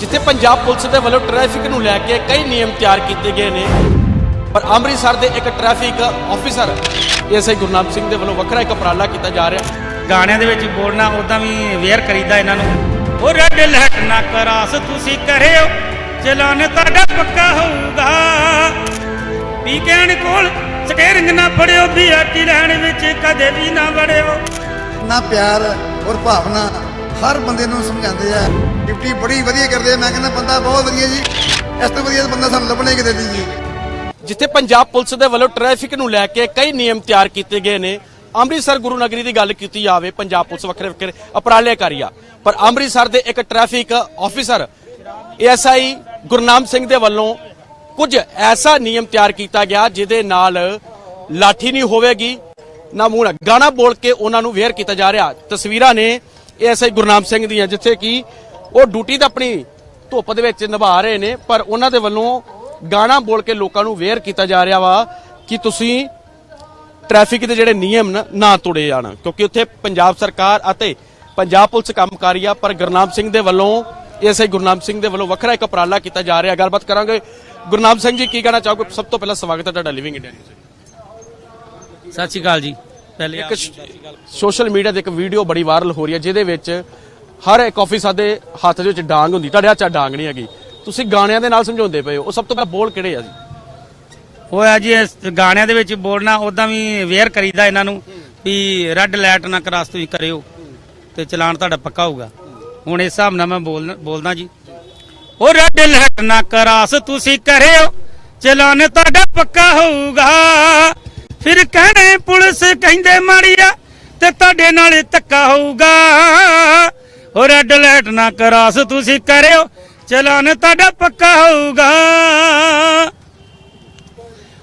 ਜਿੱਥੇ ਪੰਜਾਬ ਪੁਲਿਸ ਦੇ ਵੱਲੋਂ ਟ੍ਰੈਫਿਕ ਨੂੰ ਲੈ ਕੇ ਕਈ ਨਿਯਮ ਤਿਆਰ ਕੀਤੇ ਗਏ ਨੇ। ਪਰ ਅੰਮ੍ਰਿਤਸਰ ਦੇ ਇੱਕ traffic officer SI Gurnam Singh ਦੇ ਵੱਲੋਂ ਵੱਖਰਾ ਇੱਕ ਉਪਰਾਲਾ ਕੀਤਾ ਜਾ ਰਿਹਾ। ਗਾਣਿਆਂ ਦੇ ਵਿੱਚ ਬੋਲਣਾ ਉਦਾਂ ਵੀ ਅਵੇਅਰ ਕਰੀਦਾ ਇਹਨਾਂ ਨੂੰ। ਉਹ ਰੈੱਡ ਲਾਈਟ ਨਾ ਕਰਾਸ ਤੁਸੀਂ ਕਰਿਓ ਚਲਾਨ ਤੁਹਾਡਾ ਪੱਕਾ ਹੋਊਗਾ। ਵੀਕਐਂਡ ਕੋਲ ਸਟੀਅਰਿੰਗ ਨਾ ਫੜਿਓ ਬੀਆਰਟੀ ਲੈਣ ਵਿੱਚ ਕਦੇ ਵੀ ਨਾ ਵੜਿਓ। ਨਾ ਪਿਆਰ ਔਰ ਭਾਵਨਾ ਹਰ ਬੰਦੇ ਨੂੰ ਸਮਝਾਉਂਦੇ ਆ। ਡਿਊਟੀ ਬੜੀ ਵਧੀਆ ਕਰਦੇ ਆ। ਮੈਂ ਕਹਿੰਦਾ ਬੰਦਾ ਬਹੁਤ ਵਧੀਆ ਜੀ। ਇਸ ਤੋਂ ਵਧੀਆ ਬੰਦਾ ਸਾਨੂੰ ਲੱਭਣਾ ਹੀ ਕਿਤੇ ਨਹੀਂ ਜੀ। ਜਿੱਥੇ ਪੰਜਾਬ ਪੁਲਿਸ ਦੇ ਵੱਲੋਂ ਟ੍ਰੈਫਿਕ ਨੂੰ ਲੈ ਕੇ ਕਈ ਨਿਯਮ ਤਿਆਰ ਕੀਤੇ ਗਏ ਨੇ, ਅੰਮ੍ਰਿਤਸਰ ਗੁਰੂ ਨਗਰੀ ਦੀ ਗੱਲ ਕੀਤੀ ਜਾਵੇ, ਪੰਜਾਬ ਪੁਲਿਸ ਵੱਖਰੇ ਵੱਖਰੇ ਉਪਰਾਲੇ ਕਰੀਆ ਪਰ ਅੰਮ੍ਰਿਤਸਰ ਦੇ ਇੱਕ traffic officer ASI Gurnam Singh ਦੇ ਵੱਲੋਂ ਕੁਝ ਐਸਾ ਨਿਯਮ ਤਿਆਰ ਕੀਤਾ ਗਿਆ ਜਿਹਦੇ ਨਾਲ ਲਾਠੀ ਨਹੀਂ ਹੋਵੇਗੀ। ਨਾ ਮੂੰਹ ਗਾਣਾ ਬੋਲ ਕੇ ਉਹਨਾਂ ਨੂੰ ਵੇਅਰ ਕੀਤਾ ਜਾ ਰਿਹਾ। ਤਸਵੀਰਾਂ ਨੇ ਏਐਸਆਈ ਗੁਰਨਾਮ ਸਿੰਘ ਦੀਆਂ, ਜਿੱਥੇ ਕਿ ਉਹ ਡਿਊਟੀ ਤਾਂ ਆਪਣੀ ਧੁੱਪ ਦੇ ਵਿੱਚ ਨਿਭਾ ਰਹੇ ਨੇ ਪਰ ਉਹਨਾਂ ਦੇ ਵੱਲੋਂ ਗਾਣਾ ਬੋਲ ਕੇ ਲੋਕਾਂ ਨੂੰ ਵੇਅਰ ਕੀਤਾ ਜਾ ਰਿਹਾ ਵਾ ਕਿ ਤੁਸੀਂ ਟ੍ਰੈਫਿਕ ਦੇ ਜਿਹੜੇ ਨਿਯਮ ਨਾ- ਤੋੜੇ ਜਾਣ। ਕਿਉਂਕਿ ਉੱਥੇ ਪੰਜਾਬ ਸਰਕਾਰ ਅਤੇ ਪੰਜਾਬ ਪੁਲਿਸ ਕੰਮ ਕਰ ਰਹੀ ਆ ਪਰ ਗੁਰਨਾਮ ਸਿੰਘ ਦੇ ਵੱਲੋਂ ਐਸਆਈ ਗੁਰਨਾਮ ਸਿੰਘ ਦੇ ਵੱਲੋਂ ਵੱਖਰਾ ਇੱਕ ਉਪਰਾਲਾ ਕੀਤਾ ਜਾ ਰਿਹਾ। ਗੱਲਬਾਤ ਕਰਾਂਗੇ। ਗੁਰਨਾਮ ਸਿੰਘ ਜੀ ਕੀ ਕਹਿਣਾ ਚਾਹੋਗੇ? ਸਭ ਤੋਂ ਪਹਿਲਾਂ ਸਵਾਗਤ ਹੈ ਤੁਹਾਡਾ ਲਿਵਿੰਗ ਇੰਡੀਆ ਨਿਊਜ਼ ਸਤਿ ਸ਼੍ਰੀ ਅਕਾਲ ਜੀ। ਪਹਿਲੇ ਇੱਕ ਸੋਸ਼ਲ ਮੀਡੀਆ ਤੇ ਇੱਕ ਵੀਡੀਓ ਬੜੀ ਵਾਇਰਲ ਹੋ ਰਹੀ ਹੈ ਜਿਹਦੇ ਵਿੱਚ ਹਰ ਇੱਕ ਆਫਿਸਰ ਦੇ ਹੱਥ ਦੇ ਵਿੱਚ ਡਾਂਗ ਹੁੰਦੀ, ਤੁਹਾਡੇ ਹੱਥ 'ਚ ਡਾਂਗ ਨਹੀਂ ਹੈਗੀ। ਤੁਸੀਂ ਗਾਣਿਆਂ ਦੇ ਨਾਲ ਸਮਝਾਉਂਦੇ ਪਏ ਹੋ। ਉਹ ਸਭ ਤੋਂ ਪਹਿਲਾਂ ਬੋਲ ਕਿਹੜੇ ਆ ਜੀ? ਉਹ ਹੈ ਜੀ, ਇਸ ਗਾਣਿਆਂ ਦੇ ਵਿੱਚ ਬੋਲਣਾ ਉਦਾਂ ਵੀ ਅਵੇਅਰ ਕਰੀਦਾ ਇਹਨਾਂ ਨੂੰ ਵੀ ਰੈੱਡ ਲਾਈਟ ਨਾ ਕਰਾਸ ਤੁਸੀਂ ਕਰਿਓ ਤੇ ਚਲਾਨ ਤੁਹਾਡਾ ਪੱਕਾ ਹੋਊਗਾ। ਹੁਣ ਇਸ ਹਿਸਾਬ ਨਾਲ ਮੈਂ ਬੋਲ ਬੋਲਦਾ ਜੀ। ਉਹ ਰੈੱਡ ਲਾਈਟ ਨਾ ਕਰਾਸ ਤੁਸੀਂ ਕਰਿਓ, ਚਲਾਨ ਤੁਹਾਡਾ ਪੱਕਾ ਹੋਊਗਾ। ਫਿਰ ਕਹਿਣੇ ਪੁਲਿਸ ਕਹਿੰਦੇ ਮਾੜੀਆ ਤੇ ਤੁਹਾਡੇ ਨਾਲ ਧੱਕਾ ਹੋਊਗਾ। ਉਹ ਰੈੱਡ ਲਾਈਟ ਨਾ ਕਰਾਸ ਤੁਸੀਂ ਕਰਿਓ, ਚਲਾਨ ਤੁਹਾਡਾ ਪੱਕਾ ਹੋਊਗਾ।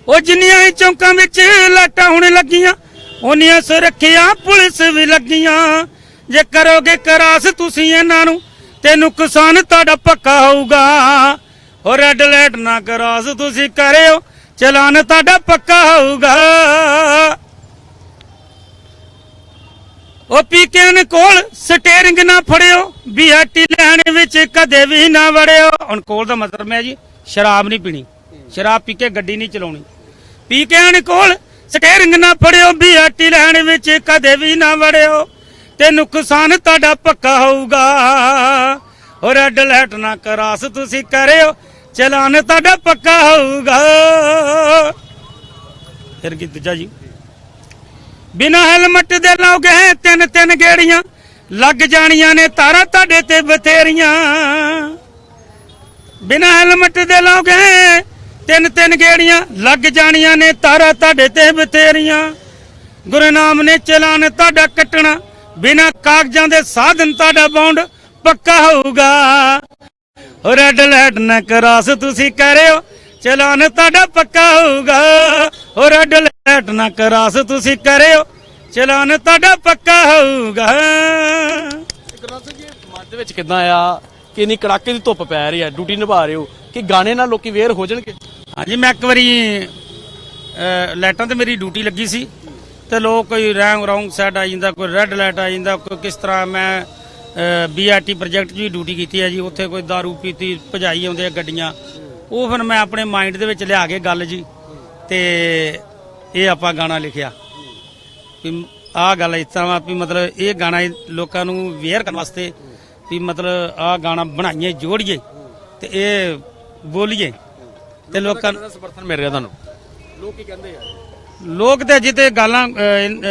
ਉਹ ਜਿੰਨੀਆਂ ਹੀ ਚੌਂਕਾਂ ਵਿੱਚ ਲਾਟਾਂ ਹੁਣ ਲੱਗੀਆਂ, ਉਹਨੀਆਂ ਸੁਰੱਖਿਆ ਪੁਲਿਸ ਵੀ ਲੱਗੀਆਂ। ਜੇ ਕਰੋਗੇ ਕਰਾਸ ਤੁਸੀਂ ਇਹਨਾਂ ਨੂੰ ਤੇ ਨੁਕਸਾਨ ਤੁਹਾਡਾ ਪੱਕਾ ਹੋਊਗਾ। ਹੋ ਰੈੱਡ ਲਾਈਟ ਨਾ ਕਰਾਸ ਤੁਸੀਂ ਕਰਿਓ, ਚਲਾਨ ਤੁਹਾਡਾ ਪੱਕਾ ਹੋਊਗਾ। ਉਹ ਪੀਕੇਨ ਕੋਲ ਸਟੀਅਰਿੰਗ ਨਾ ਫੜਿਓ ਬੀਆਰਟੀ ਲੈਣ ਵਿੱਚ ਕਦੇ ਵੀ ਨਾ ਵੜਿਓ। ਹੁਣ ਕੋਲ ਦਾ ਮਤਲਬ ਹੈ ਜੀ, ਸ਼ਰਾਬ ਨਹੀਂ ਪੀਣੀ। ਸ਼ਰਾਬ ਪੀ ਕੇ ਗੱਡੀ ਨਹੀਂ ਚਲਾਉਣੀ। ਪੀਕੇਨ ਕੋਲ ਸਟੀਅਰਿੰਗ ਨਾ ਫੜਿਓ ਬੀਆਰਟੀ ਲੈਣ ਵਿੱਚ ਕਦੇ ਵੀ ਨਾ ਵੜਿਓ। ਤੇ ਨੁਕਸਾਨ ਤੁਹਾਡਾ ਪੱਕਾ ਹੋਊਗਾ। ਉਹ ਰੈੱਡ ਲਾਈਟ ਨਾ ਕਰਾਸ ਤੁਸੀਂ ਕਰਿਓ, ਚਲਾਨ ਤੁਹਾਡਾ ਪੱਕਾ ਹੋਊਗਾ। ਫਿਰ ਕੀ ਦੂਜਾ ਜੀ? ਬਿਨਾ ਹੈਲਮਟ ਦੇ ਲਾਓਗੇ ਤਿੰਨ ਤਿੰਨ ਗੇੜੀਆਂ, ਲੱਗ ਜਾਣੀਆਂ ਨੇ ਤਾਰਾਂ ਤੁਹਾਡੇ ਤੇ ਬਥੇਰੀਆਂ। ਬਿਨਾ ਹੈਲਮਟ ਦੇ ਲਾਓਗੇ ਤਿੰਨ ਤਿੰਨ ਗੇੜੀਆਂ, ਲੱਗ ਜਾਣੀਆਂ ਨੇ ਤਾਰਾਂ ਤੁਹਾਡੇ ਤੇ ਬਥੇਰੀਆਂ। ਗੁਰੂ ਨਾਮ ਨੇ ਚਲਾਨ ਤੁਹਾਡਾ ਕੱਟਣਾ, ਬਿਨਾ ਕਾਗਜ਼ਾਂ ਦੇ ਸਾਧਨ ਤੁਹਾਡਾ ਬੌਂਡ ਪੱਕਾ ਹੋਊਗਾ। ਰੈੱਡ ਲਾਈਟ ਨਾ ਕਰਾਸ ਤੁਸੀਂ ਕਰਿਓ ਚਲਾਨ ਤੁਹਾਡਾ ਪੱਕਾ ਹੋਊਗਾ। ਉਹ ਰੈੱਡ ਲਾਈਟ ਨਾ ਕਰਾਸ ਤੁਸੀਂ ਕਰਿਓ ਚਲਾਨ ਤੁਹਾਡਾ ਪੱਕਾ ਹੋਊਗਾ। ਮਨ ਦੇ ਵਿੱਚ ਕਿਦਾਂ ਆ ਕਿ ਇੰਨੀ ਕੜਾਕੇ ਦੀ ਧੁੱਪ ਪੈ ਰਹੀ ਹੈ ਡਿਊਟੀ ਨਿਭਾ ਰਹੇ ਹੋ ਕਿ ਗਾਣੇ ਨਾਲ ਲੋਕੀ ਵੇਅਰ ਹੋ ਜਾਣਗੇ? ਹਾਂਜੀ ਮੈਂ ਇੱਕ ਵਾਰੀ ਅਹ, ਲਾਈਟਾਂ ਤੇ ਮੇਰੀ ਡਿਊਟੀ ਲੱਗੀ ਸੀ ਤੇ ਲੋਕ ਕੋਈ ਰੈਂਗ ਰੌਂਗ ਸਾਈਡ ਆ ਜਾਂਦਾ ਕੋਈ ਰੈੱਡ ਲਾਈਟ ਆ ਜਾਂਦਾ ਕੋਈ ਕਿਸ ਤਰ੍ਹਾਂ ਮੈਂ ਬੀਆਰਟੀ ਪ੍ਰੋਜੈਕਟ 'ਚ ਵੀ ਡਿਊਟੀ ਕੀਤੀ ਹੈ ਜੀ ਉੱਥੇ ਕੋਈ दारू ਪੀਤੀ ਭਜਾਈ ਆਉਂਦੇ ਆ ਗੱਡੀਆਂ। ਉਹ ਫਿਰ ਮੈਂ ਆਪਣੇ ਮਾਈਂਡ ਦੇ ਵਿੱਚ ਲਿਆ ਕੇ ਗੱਲ ਜੀ ਤੇ ਇਹ ਆਪਾਂ ਗਾਣਾ ਲਿਖਿਆ। ਵੀ ਆਹ ਗੱਲ ਇਸ ਤਰ੍ਹਾਂ ਵਾ ਮਤਲਬ ਇਹ ਗਾਣਾ ਲੋਕਾਂ ਨੂੰ ਵੇਅਰ ਕਰਨ ਵਾਸਤੇ ਵੀ ਮਤਲਬ ਆਹ ਗਾਣਾ ਬਣਾਈਏ ਜੋੜੀਏ ਤੇ ਇਹ ਬੋਲੀਏ ਤੇ ਲੋਕਾਂ ਨੂੰ ਦਾ ਸਮਰਥਨ ਮਿਲ ਰਿਹਾ ਤੁਹਾਨੂੰ? ਲੋਕ ਕੀ ਕਹਿੰਦੇ ਆ? ਲੋਕ ਤੇ ਜਿੱਤੇ ਗੱਲਾਂ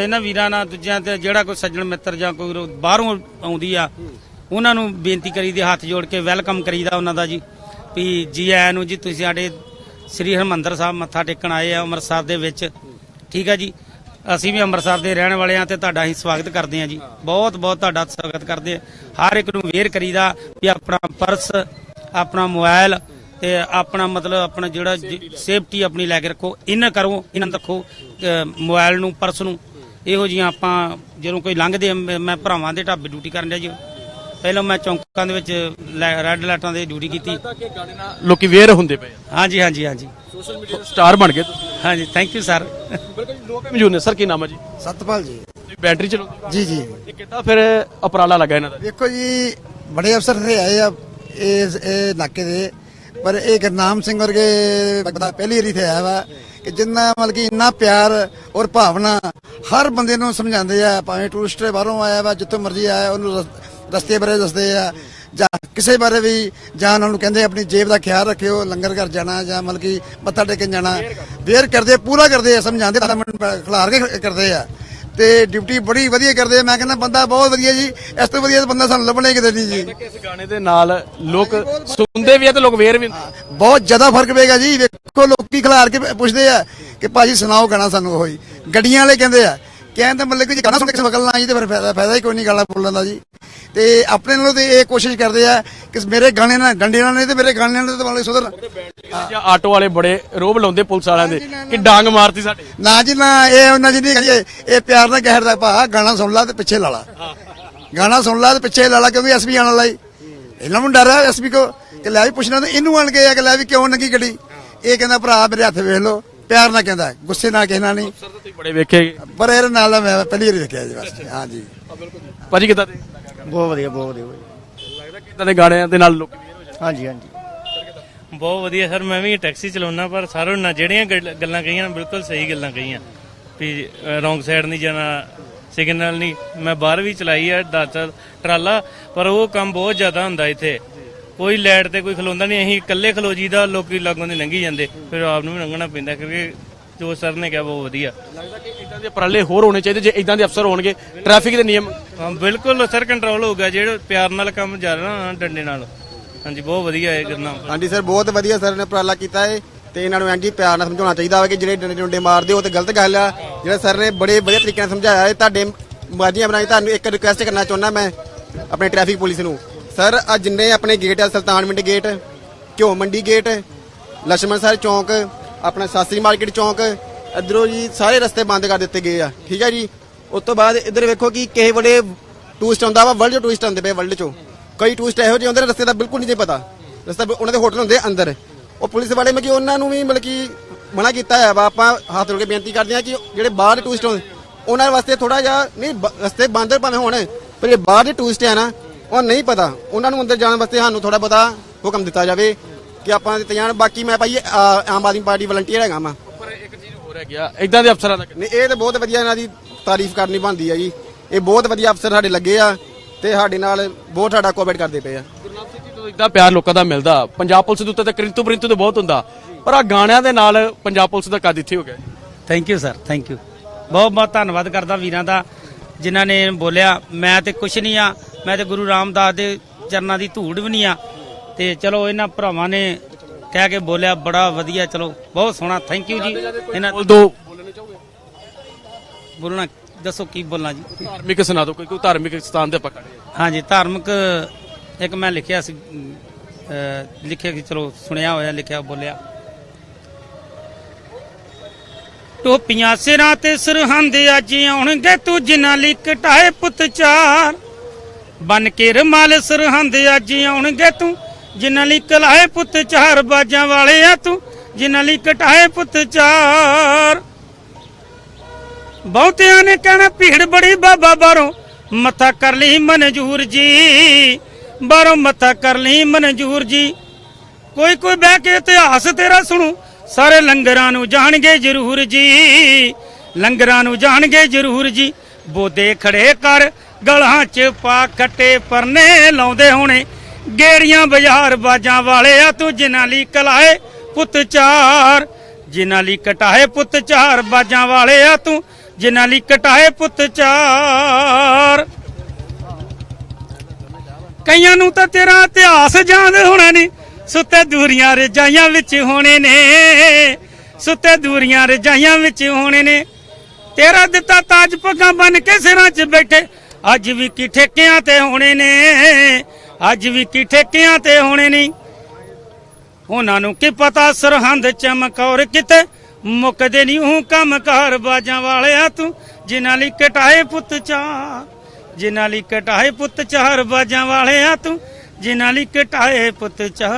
ਇਹਨਾਂ ਵੀਰਾਂ ਨਾਲ ਦੂਜਿਆਂ ਤੇ ਜਿਹੜਾ ਕੋਈ ਸੱਜਣ ਮਿੱਤਰ ਜਾਂ ਕੋਈ ਬਾਹਰੋਂ ਆਉਂਦੀ ਆ ਉਹਨਾਂ ਨੂੰ ਬੇਨਤੀ ਕਰੀਦੀ ਹੱਥ ਜੋੜ ਕੇ ਵੈਲਕਮ ਕਰੀਦਾ ਉਹਨਾਂ ਦਾ ਜੀ। ਵੀ ਜੀ ਆਇਆਂ ਨੂੰ ਜੀ ਤੁਸੀਂ ਸਾਡੇ ਸ੍ਰੀ ਹਰਮੰਦਰ ਸਾਹਿਬ ਮੱਥਾ ਟੇਕਣ ਆਏ ਆ ਅੰਮ੍ਰਿਤਸਰ ਦੇ ਵਿੱਚ। ਠੀਕ ਆ ਜੀ। ਅਸੀਂ ਵੀ ਅੰਮ੍ਰਿਤਸਰ ਦੇ ਰਹਿਣ ਵਾਲੇ ਆ ਤੇ ਤੁਹਾਡਾ ਅਸੀਂ ਸਵਾਗਤ ਕਰਦੇ ਆ ਜੀ। ਬਹੁਤ ਬਹੁਤ ਤੁਹਾਡਾ ਸਵਾਗਤ ਕਰਦੇ ਆ ਹਰ ਇੱਕ ਨੂੰ ਵੇਅਰ ਕਰੀਦਾ ਵੀ ਆਪਣਾ ਪਰਸ ਆਪਣਾ ਮੋਬਾਈਲ ਤੇ ਆਪਣਾ ਮਤਲਬ ਆਪਣਾ ਜਿਹੜਾ ਸੇਫਟੀ ਆਪਣੀ ਲੈ ਕੇ ਰੱਖੋ। ਇਹਨਾਂ ਕਰੋ ਇਹਨਾਂ ਰੱਖੋ ਮੋਬਾਈਲ ਨੂੰ ਪਰਸ ਨੂੰ। ਇਹੋ ਜੀਆਂ ਆਪਾਂ ਜਦੋਂ ਕੋਈ ਲੰਘਦੇ ਮੈਂ ਭਰਾਵਾਂ ਦੇ ਢਾਬੇ ਡਿਊਟੀ ਕਰਨ ਡਿਆ ਜੀ। ਪਹਿਲਾਂ ਮੈਂ ਚੌਂਕਾਂ ਦੇ ਵਿੱਚ ਰੈੱਡ ਲਾਈਟਾਂ ਦੇ ਡਿਊਟੀ ਕੀਤੀ। ਲੋਕੀ ਵੇਅਰ ਹੁੰਦੇ ਪਏ ਹਾਂਜੀ ਹਾਂਜੀ ਹਾਂਜੀ। ਸੋਸ਼ਲ ਮੀਡੀਆ ਸਟਾਰ ਬਣ ਗਏ ਤੁਸੀਂ। ਹਾਂਜੀ ਥੈਂਕ ਯੂ ਸਰ ਬਿਲਕੁਲ ਲੋਕ ਵੀ ਮੌਜੂਦ ਨੇ। ਸਰ ਕੀ ਨਾਮ ਹੈ ਜੀ? ਸਤਪਾਲ ਜੀ। ਤੁਸੀਂ ਬੈਟਰੀ ਚਲਾਉਂਦੇ ਹੋ? ਜੀ ਜੀ। ਇਹ ਕਿੱਦਾਂ ਫਿਰ ਉਪਰਾਲਾ ਲੱਗਾ ਇਹਨਾਂ ਦਾ? ਵੇਖੋ ਜੀ ਬੜੇ ਅਫਸਰ ਇੱਥੇ ਆਏ ਆ ਇਸ ਇਹ ਨਾਕੇ ਦੇ। ਪਰ ਇਹ ਗੁਰਨਾਮ ਸਿੰਘ ਵਰਗੇ ਬੰਦਾ ਪਹਿਲੀ ਵਾਰੀ ਤੇ ਆਇਆ ਵਾ ਕਿ ਜਿੰਨਾ ਮਤਲਬ ਕਿ ਇੰਨਾ ਪਿਆਰ ਔਰ ਭਾਵਨਾ ਹਰ ਬੰਦੇ ਨੂੰ ਸਮਝਾਉਂਦੇ ਆ ਭਾਵੇਂ ਟੂਰਿਸਟ ਬਾਹਰੋਂ ਆਇਆ ਵਾ ਜਿੱਥੋਂ ਮਰਜ਼ੀ ਆਇਆ ਉਹਨੂੰ ਰਸ- ਰਸਤੇ ਬਾਰੇ ਦੱਸਦੇ ਆ। ਜਾਂ ਕਿਸੇ ਬਾਰੇ ਵੀ ਜਾਂ ਉਹਨਾਂ ਨੂੰ ਕਹਿੰਦੇ ਆਪਣੀ ਜੇਬ ਦਾ ਖਿਆਲ ਰੱਖਿਓ ਲੰਗਰ ਘਰ ਜਾਣਾ ਜਾਂ ਮਤਲਬ ਕਿ ਮੱਥਾ ਟੇਕਣ ਜਾਣਾ ਵੇਅਰ ਕਰਦੇ ਪੂਰਾ ਕਰਦੇ ਆ ਸਮਝਾਉਂਦੇ ਖਿਲਾਰ ਕੇ ਕਰਦੇ ਆ। ਤੇ ਡਿਊਟੀ ਬੜੀ ਵਧੀਆ ਕਰਦੇ ਆ ਮੈਂ ਕਹਿੰਦਾ ਬੰਦਾ ਬਹੁਤ ਵਧੀਆ ਜੀ ਇਸ ਤੋਂ ਵਧੀਆ ਬੰਦਾ ਸਾਨੂੰ ਲੱਭਣਾ ਕਿਤੇ ਨਹੀਂ ਜੀ। ਇਸ ਗਾਣੇ ਦੇ ਨਾਲ ਲੋਕ ਸੁਣਦੇ ਵੀ ਆ ਤੇ ਲੋਕ ਵੇਰ ਵੀ ਬਹੁਤ ਜ਼ਿਆਦਾ ਫ਼ਰਕ ਪਏਗਾ ਜੀ ਵੇਖੋ ਲੋਕੀ ਖਿਲਾਰ ਕੇ ਪੁੱਛਦੇ ਆ ਕਿ ਭਾਜੀ ਸੁਣਾਓ ਗਾਣਾ ਸਾਨੂੰ ਹੋਈ ਗੱਡੀਆਂ ਵਾਲੇ ਕਹਿੰਦੇ ਆ ਕਹਿਣ ਦਾ ਮਤਲਬ ਕਿ ਜੇ ਗਾਣਾ ਸੁਣ ਕੇ ਸਮਗਲ ਨਾ ਆਈ ਤੇ ਫਿਰ ਫਾਇਦਾ ਫਾਇਦਾ ਹੀ ਕੋਈ ਨਹੀਂ ਗਾਣਾ ਬੋਲਣ ਦਾ ਜੀ। ਤੇ ਆਪਣੇ ਨਾਲੋਂ ਤੇ ਇਹ ਕੋਸ਼ਿਸ਼ ਕਰਦੇ ਆ ਕਿ ਮੇਰੇ ਗਾਣੇ ਨਾਲ ਡੰਡੇ ਨਾਲ ਨਹੀਂ ਤੇ ਮੇਰੇ ਗਾਣੇ ਨਾਲ ਤੇ ਮਤਲਬ ਸੁਧਰ ਜਾਂ ਆਟੋ ਵਾਲੇ ਬੜੇ ਰੋਬ ਲਾਉਂਦੇ ਪੁਲਿਸ ਵਾਲਿਆਂ ਦੇ ਕਿ ਡਾਂਗ ਮਾਰਤੀ ਸਾਡੇ। ਨਾ ਜੀ ਨਾ ਇਹ ਉਹਨਾਂ ਜੀ ਨਹੀਂ ਇਹ ਪਿਆਰ ਨਾਲ ਕਹਿਰ ਦਾ ਭਾ ਗਾਣਾ ਸੁਣ ਲਾ ਤੇ ਪਿੱਛੇ ਲਾ ਲਾ। ਗਾਣਾ ਸੁਣ ਲਾ ਤੇ ਪਿੱਛੇ ਲਾ ਲਾ ਕਿਉਂਕਿ ਐਸਪੀ ਆਣ ਹੀ ਇਹਨਾਂ ਨੂੰ ਡਰ ਹੈ ਐਸਪੀ ਕੋ ਕਿ ਲੈ ਵੀ ਪੁੱਛਣਾ ਤੇ ਇਹਨੂੰ ਆਣ ਕੇ ਆ ਕਿ ਲੈ ਵੀ ਕਿਉਂ ਨੰਗੀ ਗੱਡੀ। ਇਹ ਕਹਿੰਦਾ ਭਰਾ ਮੇਰੇ ਹੱਥ ਵੇਖ ਲੋ ਪਿਆਰ ਨਾਲ ਕਹਿੰਦਾ ਗੁੱਸੇ ਨਾਲ ਕਹਿਣਾ ਨਹੀਂ। ਸਰ ਤੁਸੀਂ ਬੜੇ ਵੇਖੇ। ਪਰ ਇਹਦੇ ਨਾਲ ਦਾ ਮੈਂ ਪਹਿਲੀ ਵਾਰੀ ਦੇਖਿਆ ਜੀ ਬਸ। ਹਾਂ ਜੀ। ਭਾਜੀ ਕਿਦਾਂ ਦੇ? ਬਹੁਤ ਵਧੀਆ ਬਹੁਤ ਵਧੀਆ। ਲੱਗਦਾ ਕਿਦਾਂ ਦੇ ਗਾਣਿਆਂ ਦੇ ਨਾਲ ਲੋਕ ਹਾਂਜੀ ਹਾਂਜੀ। ਬਹੁਤ ਵਧੀਆ ਸਰ। ਮੈਂ ਵੀ ਟੈਕਸੀ ਚਲਾਉਣਾ ਪਰ ਸਾਰੋਂ ਨਾ ਜਿਹੜੀਆਂ ਗੱਲ- ਗੱਲਾਂ ਕਹੀਆਂ ਨਾ ਬਿਲਕੁਲ ਸਹੀ ਗੱਲਾਂ ਕਹੀਆਂ। ਵੀ ਰੋਂਗ ਸਾਈਡ ਨਹੀਂ ਜਾਣਾ ਸਿਗਨਲ ਨਹੀਂ। ਮੈਂ ਬਾਹਰ ਵੀ ਚਲਾਈ ਆ ਦਾਤਾ ਟਰਾਲਾ ਪਰ ਉਹ ਕੰਮ ਬਹੁਤ ਜ਼ਿਆਦਾ ਹੁੰਦਾ ਇੱਥੇ। ਕੋਈ ਲਾਈਟ ਤੇ ਕੋਈ ਖਲੋਂਦਾ ਨਹੀਂ ਅਸੀਂ ਇਕੱਲੇ ਖਲੋ ਜੀਦਾ ਲੋਕੀ ਲਾਗੋਂ ਦੀ ਲੰਘੀ ਜਾਂਦੇ ਫਿਰ ਆਪ ਨੂੰ ਵੀ ਲੰਘਣਾ ਪੈਂਦਾ ਕਿਉਂਕਿ ਜੋ ਸਰ ਨੇ ਕਿਹਾ ਬਹੁਤ ਵਧੀਆ। ਲੱਗਦਾ ਕਿ ਇਦਾਂ ਦੇ ਉਪਰਾਲੇ ਹੋਰ ਹੋਣੇ ਚਾਹੀਦੇ ਜੇ ਇਦਾਂ ਦੇ ਅਫਸਰ ਹੋਣਗੇ ਟ੍ਰੈਫਿਕ ਦੇ ਨਿਯਮ ਹਾਂ ਬਿਲਕੁਲ ਸਰ ਕੰਟਰੋਲ ਹੋਊਗਾ ਜਿਹੜੇ ਪਿਆਰ ਨਾਲ ਕੰਮ ਚੱਲ ਰਿਹਾ ਨਾ ਡੰਡੇ ਨਾਲ। ਹਾਂਜੀ ਬਹੁਤ ਵਧੀਆ ਇਹ ਕਰਨਾ ਹਾਂਜੀ ਸਰ ਬਹੁਤ ਵਧੀਆ ਸਰ ਨੇ ਉਪਰਾਲਾ ਕੀਤਾ ਹੈ ਤੇ ਇਹਨਾਂ ਨੂੰ ਐਂਜੀ ਪਿਆਰ ਨਾਲ ਸਮਝਾਉਣਾ ਚਾਹੀਦਾ ਵਾ ਕਿ ਜਿਹੜੇ ਡੰਡੇ ਡੁੰਡੇ ਮਾਰਦੇ ਹੋ ਤੇ ਗਲਤ ਗੱਲ ਆ। ਜਿਹੜਾ ਸਰ ਨੇ ਬੜੇ ਵਧੀਆ ਤਰੀਕੇ ਨਾਲ ਸਮਝਾਇਆ ਹੈ ਤੁਹਾਡੇ ਮਾਝੀਆਂ ਬਣਾਈ ਤੁਹਾਨੂੰ ਇੱਕ ਰਿਕੁਐਸਟ ਕਰਨਾ ਚਾਹੁੰਦਾ ਮੈਂ ਆਪਣੇ ਟ੍ਰੈਫਿਕ ਪੁਲਿਸ ਨੂੰ। ਸਰ ਆ ਜਿੰਨੇ ਆਪਣੇ ਗੇਟ ਆ, ਸੁਲਤਾਨ ਮੰਡੀ ਗੇਟ, ਘਿਓ ਮੰਡੀ ਗੇਟ, ਲਛਮਣ ਸਰ ਚੌਂਕ, ਆਪਣਾ ਸਾਸਰੀ ਮਾਰਕੀਟ ਚੌਂਕ, ਇਧਰੋਂ ਜੀ ਸਾਰੇ ਰਸਤੇ ਬੰਦ ਕਰ ਦਿੱਤੇ ਗਏ ਆ। ਠੀਕ ਹੈ ਜੀ? ਉਸ ਤੋਂ ਬਾਅਦ ਇਧਰ ਵੇਖੋ ਕਿ ਕਿਸੇ ਵੇਲੇ ਟੂਰਿਸਟ ਆਉਂਦਾ ਵਾ ਵਰਲਡ ਟੂਰਿਸਟ ਆਉਂਦੇ ਪਏ ਵਰਲਡ ਚੋਂ। ਕਈ ਟੂਰਿਸਟ ਇਹੋ ਜਿਹੇ ਆਉਂਦੇ ਨੇ, ਰਸਤੇ ਦਾ ਬਿਲਕੁਲ ਨਹੀਂ ਪਤਾ। ਰਸਤਾ ਉਹਨਾਂ ਦੇ ਹੋਟਲ ਹੁੰਦੇ ਅੰਦਰ। ਉਹ ਪੁਲਿਸ ਵਾਲੇ ਮੈਂ ਕਿ ਉਹਨਾਂ ਨੂੰ ਵੀ ਮਤਲਬ ਕਿ ਮਨਾ ਕੀਤਾ ਹੈ ਵਾ। ਆਪਾਂ ਹੱਥ ਜੋੜ ਕੇ ਬੇਨਤੀ ਕਰਦੇ ਆ ਕਿ ਜਿਹੜੇ ਬਾਹਰ ਟੂਰਿਸਟ ਆਉਂਦੇ, ਉਹਨਾਂ ਵਾਸਤੇ ਥੋੜਾ ਜਿਹਾ ਨਹੀਂ ਰਸਤੇ ਬੰਦ ਭਾਵੇਂ ਹੋਣ, ਪਰ ਇਹ ਬਾਹਰ ਦੇ ਟੂਰਿਸਟ ਆ ਨਾ ਉਹ ਨਹੀਂ ਪਤਾ। ਉਹਨਾਂ ਨੂੰ ਅੰਦਰ ਜਾਣ ਵਾਸਤੇ ਸਾਨੂੰ ਥੋੜਾ ਪਤਾ ਹੁਕਮ ਦਿੱਤਾ ਜਾਵੇ ਕਿ ਆਪਾਂ ਦਿੱਤੇ ਜਾਣ। ਬਾਕੀ ਮੈਂ ਭਾਈ ਆ, ਆਮ ਆਦਮੀ ਪਾਰਟੀ ਵਲੰਟੀਅਰ ਹੈਗਾ ਮੈਂ। ਪਰ ਇੱਕ ਚੀਜ਼ ਹੋਰ ਹੈ ਗਿਆ ਇਦਾਂ ਦੇ ਅਫਸਰਾਂ ਦਾ ਨਹੀਂ ਇਹ ਤਾਂ ਬਹੁਤ ਵਧੀਆ ਇਹਨਾਂ ਦੀ ਤਾਰੀਫ ਕਰਨੀ ਬਣਦੀ ਆ ਜੀ। ਇਹ ਬਹੁਤ ਵਧੀਆ ਅਫਸਰ ਸਾਡੇ ਲੱਗੇ ਆ ਤੇ ਸਾਡੇ ਨਾਲ ਬਹੁਤ ਸਾਡਾ ਕੋਆਪਰੇਟ ਕਰਦੇ ਪਏ ਆ। ਗੁਰਨਾਮ ਸਿੰਘ ਜੀ ਤੋਂ ਇਦਾਂ ਪਿਆਰ ਲੋਕਾਂ ਦਾ ਮਿਲਦਾ ਪੰਜਾਬ ਪੁਲਿਸ ਦੇ ਉੱਤੇ ਤਾਂ ਕ੍ਰਿੰਤੂ ਪ੍ਰਿੰਤੂ ਤੇ ਬਹੁਤ ਹੁੰਦਾ ਪਰ ਆ ਗਾਣਿਆਂ ਦੇ ਨਾਲ ਪੰਜਾਬ ਪੁਲਿਸ ਦਾ ਕੱਦ ਇੱਥੇ ਹੋ ਗਿਆ thank you sir thank you ਬਹੁਤ ਬਹੁਤ ਧੰਨਵਾਦ ਕਰਦਾ ਵੀਰਾਂ ਦਾ ਜਿਨ੍ਹਾਂ ਨੇ ਬੋਲਿਆ ਮੈਂ ਤੇ ਕੁਛ ਨਹੀਂ ਆ ਮੈਂ ਤੇ ਗੁਰੂ ਰਾਮਦਾਸ ਦੇ ਚਰਨਾਂ ਦੀ ਧੂੜ ਵੀ ਨਹੀਂ ਆ। ਤੇ ਚਲੋ ਇਹਨਾਂ ਭਰਾਵਾਂ ਨੇ ਕਹਿ ਕੇ ਬੋਲਿਆ ਬੜਾ ਵਧੀਆ ਚਲੋ ਬਹੁਤ ਸੋਹਣਾ ਥੈਂਕ ਯੂ ਜੀ। ਇਹਨਾਂ ਦੋ। ਬੋਲਣੇ ਚਾਹੋਗੇ ਬੋਲਣਾ ਦੱਸੋ ਕੀ ਬੋਲਣਾ ਜੀ? ਧਾਰਮਿਕ ਸੁਣਾ ਦਿਓ ਕੋਈ ਧਾਰਮਿਕ ਸਥਾਨ ਤੇ ਪਕੜੇ ਹਾਂਜੀ ਧਾਰਮਿਕ ਇੱਕ ਮੈਂ ਲਿਖਿਆ ਸੀ ਲਿਖਿਆ ਕਿ ਚਲੋ ਸੁਣਿਆ ਹੋਇਆ ਲਿਖਿਆ ਬੋਲਿਆ। ਟੋਪੀਆਂ ਸਿਰਾਂ ਤੇ ਸਰਹੰਦ ਅੱਜ ਆਉਣਗੇ ਤੂੰ ਜਿਨ੍ਹਾਂ ਲਈ ਕਟਾਏ ਪੁੱਤ ਚਾਰ। ਬਨ ਕੇ ਰਮਾਲ ਸਰਹੰਦ ਅੱਜ ਆਉਣਗੇ ਤੂੰ। ਜਿਨ੍ਹਾਂ ਲਈ ਕਲਾਏ ਪੁੱਤ ਚਾਰ ਬਾਜਾਂ ਵਾਲੇ ਆ ਤੂੰ, ਜਿਨ੍ਹਾਂ ਲਈ ਕਟਾਏ ਪੁੱਤ ਚਾਰ। ਬਹੁਤਿਆਂ ਨੇ ਕਹਿਣਾ ਭੀੜ ਬੜੀ ਬਾਬਾ ਬਾਹਰੋਂ, ਮੱਥਾ ਕਰ ਲਈ ਮਨਜੂਰ ਜੀ। ਬਾਹਰੋਂ ਮੱਥਾ ਕਰ ਲਈ ਮਨਜੂਰ ਜੀ। ਕੋਈ ਕੋਈ ਬਹਿ ਕੇ ਇਤਿਹਾਸ ਤੇਰਾ ਸੁਣੂ, ਸਾਰੇ ਲੰਗਰਾਂ ਨੂੰ ਜਾਣਗੇ ਜ਼ਰੂਰ ਜੀ। ਲੰਗਰਾਂ ਨੂੰ ਜਾਣਗੇ ਜ਼ਰੂਰ ਜੀ। ਬੋਦੇ ਖੜੇ ਕਰ ਗਲਾਂ 'ਚ ਪਾ ਖੱਟੇ ਪਰਨੇ ਲਾਉਂਦੇ ਹੋਣੇ। ਗੇੜੀਆਂ ਬਾਜ਼ਾਰ ਬਾਜਾਂ ਵਾਲੇ ਆ, ਤੂੰ ਜਿਨ੍ਹਾਂ ਲਈ ਕਲਾਏ ਪੁੱਤ ਚਾਰ। ਜਿਨ੍ਹਾਂ ਲਈ ਕਟਾਏ ਪੁੱਤ ਚਾਰ, ਬਾਜਾਂ ਵਾਲੇ ਆ, ਤੂੰ ਜਿਨ੍ਹਾਂ ਲਈ ਕਟਾਏ ਪੁੱਤ ਚਾਰ। ਕਈਆਂ ਨੂੰ ਤਾਂ ਤੇਰਾ ਇਤਿਹਾਸ ਜਾਣਦੇ ਹੋਣਾ ਨਹੀਂ ਸੁੱਤੇ ਦੂਰੀਆਂ ਰਜਾਈਆਂ ਵਿੱਚ ਹੋਣੇ ਨੇ। ਸੁੱਤੇ ਦੂਰੀਆਂ ਰਜਾਈਆਂ ਵਿੱਚ ਹੋਣੇ ਨੇ। ਤੇਰਾ ਦਿੱਤਾ ਤਾਜ ਪੱਗਾਂ ਬਨ ਕੇ ਸਿਰਾਂ 'ਚ ਬੈਠੇ। ਅੱਜ ਵੀ ਕੀ ਠੇਕਿਆਂ ਤੇ ਹੋਣੇ ਨੇ? ਅੱਜ ਵੀ ਕੀ ਠੇਕਿਆਂ ਤੇ ਹੋਣੇ ਨਹੀਂ ਉਹਨਾਂ ਨੂੰ ਕੀ ਪਤਾ ਸਰਹੰਦ ਚਮਕੌਰ ਕਿਤੇ? ਮੁੱਕਦੇ ਨਹੀਂ ਹੂੰ ਕੰਮ ਕਾਰ ਬਾਜਾਂ ਵਾਲਿਆ ਤੂੰ। ਜਿਨ੍ਹਾਂ ਲਈ ਕਟਾਏ ਪੁੱਤ ਚਾਰ ਜਿਨ੍ਹਾਂ ਲਈ ਕਟਾਏ ਪੁੱਤ ਚਾਰ ਬਾਜਾਂ ਵਾਲਿਆ ਤੂੰ। ਜਿਨ੍ਹਾਂ ਲਈ ਕਟਾਏ ਪੁੱਤ ਚਾਰ।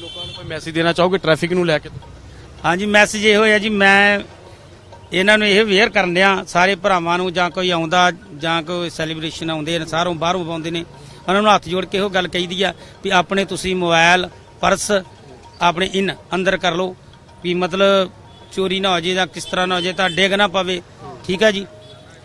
ਲੋਕਾਂ ਨੂੰ ਕੋਈ ਮੈਸੇਜ ਦੇਣਾ ਚਾਹੋਗੇ? ਟ੍ਰੈਫਿਕ ਨੂੰ ਲੈ ਕੇ? ਹਾਂਜੀ ਮੈਸੇਜ ਇਹੋ ਹੈ ਜੀ ਮੈਂ ਇਹਨਾਂ ਨੂੰ ਇਹ ਵੇਅਰ ਕਰਨ ਡਿਆ ਸਾਰੇ ਭਰਾਵਾਂ ਨੂੰ ਜਾਂ ਕੋਈ ਆਉਂਦਾ ਜਾਂ ਕੋਈ ਸੈਲੀਬ੍ਰੇਸ਼ਨ ਆਉਂਦੇ ਨੇ ਸਾਰੋਂ ਬਾਹਰੋਂ ਆਉਂਦੇ ਨੇ ਉਹਨਾਂ ਨੂੰ ਹੱਥ ਜੋੜ ਕੇ ਇਹੋ ਗੱਲ ਕਹੀਦੀ ਆ ਵੀ ਆਪਣੇ ਤੁਸੀਂ ਮੋਬਾਈਲ ਪਰਸ ਆਪਣੇ ਇਨ ਅੰਦਰ ਕਰ ਲਓ ਵੀ ਮਤਲਬ ਚੋਰੀ ਨਾ ਹੋ ਜੇ ਜਾਂ ਕਿਸ ਤਰ੍ਹਾਂ ਨਾ ਹੋ ਜੇ ਤਾਂ ਡਿੱਗ ਨਾ ਪਵੇ। ਠੀਕ ਆ ਜੀ?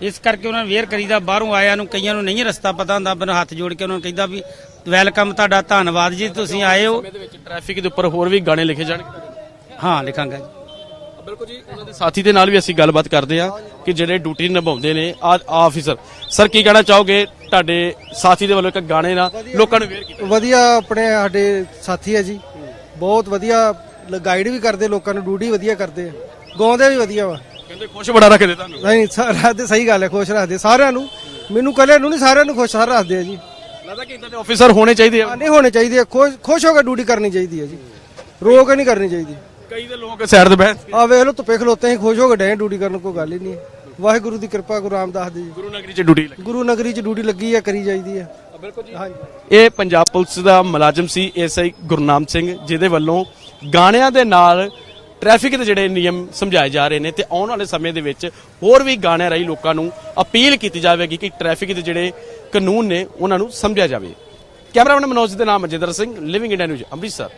ਇਸ ਕਰਕੇ ਉਹਨਾਂ ਨੂੰ ਵੇਅਰ ਕਰੀਦਾ ਬਾਹਰੋਂ ਆਇਆ ਨੂੰ ਕਈਆਂ ਨੂੰ ਨਹੀਂ ਰਸਤਾ ਪਤਾ ਹੁੰਦਾ ਬਨ ਹੱਥ ਜੋੜ ਕੇ ਉਹਨਾਂ ਨੂੰ ਕਹਿੰਦਾ ਵੀ ਵੈਲਕਮ ਤੁਹਾਡਾ ਧੰਨਵਾਦ ਜੀ ਤੁਸੀਂ ਆਏ ਹੋ। ਟ੍ਰੈਫਿਕ ਦੇ ਉੱਪਰ ਹੋਰ ਵੀ ਗਾਣੇ ਲਿਖੇ ਜਾਣਗੇ। ਹਾਂ ਲਿਖਾਂਗਾ ਜੀ। ਬਿਲਕੁਲ ਜੀ ਉਹਨਾਂ ਦੇ ਸਾਥੀ ਦੇ ਨਾਲ ਵੀ ਅਸੀਂ ਗੱਲਬਾਤ ਕਰਦੇ ਹਾਂ ਕਿ ਜਿਹੜੇ ਡਿਊਟੀ ਨਿਭਾਉਂਦੇ ਨੇ ਆ ਆਫੀਸਰ ਸਰ ਕੀ ਕਹਿਣਾ ਚਾਹੋਗੇ? ਤੁਹਾਡੇ ਸਾਥੀ ਦੇ ਵੱਲੋਂ ਇੱਕ ਗਾਣੇ ਨਾਲ ਲੋਕਾਂ ਨੂੰ ਵੇਅਰ ਕੀਤਾ। ਵਧੀਆ ਆਪਣੇ ਸਾਡੇ ਸਾਥੀ ਹੈ ਜੀ। ਬਹੁਤ ਵਧੀਆ ਗਾਈਡ ਵੀ ਕਰਦੇ ਲੋਕਾਂ ਨੂੰ ਡਿਊਟੀ ਵਧੀਆ ਕਰਦੇ ਆ। ਗਾਉਂਦੇ ਵੀ ਵਧੀਆ ਵਾ। ਕਹਿੰਦੇ ਖੁਸ਼ ਬੜਾ ਰੱਖਦੇ ਤੁਹਾਨੂੰ। ਨਹੀਂ ਰੱਖਦੇ ਸਹੀ ਗੱਲ ਹੈ ਖੁਸ਼ ਰੱਖਦੇ। ਸਾਰਿਆਂ ਨੂੰ ਮੈਨੂੰ ਕੱਲੇ ਨੂੰ ਨਹੀਂ ਸਾਰਿਆਂ ਨੂੰ ਖੁਸ਼ ਰੱਖਦੇ ਆ ਜੀ। ਲੱਗਦਾ ਕਿ ਇਦਾਂ ਦੇ ਆਫੀਸਰ ਹੋਣੇ ਚਾਹੀਦੇ ਆ। ਆਨੇ ਹੋਣੇ ਚਾਹੀਦੇ ਆ। ਖੁਸ਼ ਖੁਸ਼ ਹੋ ਕੇ ਡਿਊਟੀ ਕਰਨੀ ਚਾਹੀਦੀ ਹੈ ਜੀ। ਰੋ ਕੇ ਨਹੀਂ ਕਰਨੀ ਚਾਹੀਦੀ। ਕਈ ਦੇ ਲੋਕ ਸਾਈਡ ਤੇ ਬਹਿ ਆ ਵੇਖ ਲਓ ਧੁੱਪੇ ਖਲੋਤੇ ਹੀ ਖੁਸ਼ ਹੋ ਕੇ ਡੈ ਡਿਊਟੀ ਕਰਨ ਕੋਈ ਗੱਲ ਹੀ ਨਹੀਂ। ਹੈ। ਵਾਹਿਗੁਰੂ ਦੀ ਕਿਰਪਾ ਗੁਰੂ ਰਾਮਦਾਸ ਦੀ। ਜੀ ਗੁਰੂ ਨਗਰੀ 'ਚ ਡਿਊਟੀ ਲੱਗੀ। ਗੁਰੂ ਨਗਰੀ 'ਚ ਡਿਊਟੀ ਲੱਗੀ ਹੈ ਕਰੀ ਜਾਈਦੀ ਹੈ ਬਿਲਕੁਲ ਜੀ। ਹਾਂਜੀ। ਇਹ ਪੰਜਾਬ ਪੁਲਿਸ ਦਾ ਮੁਲਾਜ਼ਮ ਸੀ ਐਸਆਈ ਗੁਰਨਾਮ ਸਿੰਘ ਜਿਹਦੇ ਵੱਲੋਂ ਗਾਣਿਆਂ ਦੇ ਨਾਲ ਟ੍ਰੈਫਿਕ ਦੇ ਜਿਹੜੇ ਨਿਯਮ ਸਮਝਾਏ ਜਾ ਰਹੇ ਨੇ ਤੇ ਆਉਣ ਵਾਲੇ ਸਮੇਂ ਦੇ ਵਿੱਚ ਹੋਰ ਵੀ ਗਾਣਿਆਂ ਰਾਹੀਂ ਲੋਕਾਂ ਨੂੰ ਅਪੀਲ ਕੀਤੀ ਜਾਵੇਗੀ ਕਿ ਟ੍ਰੈਫਿਕ ਦੇ ਜਿਹੜੇ ਕਾਨੂੰਨ ਨੇ ਉਹਨਾਂ ਨੂੰ ਸਮਝਿਆ ਜਾਵੇ। ਕੈਮਰਾਮੈਨ ਮਨੋਜ ਦੇ ਨਾਮ Majinder Singh living India news Amritsar.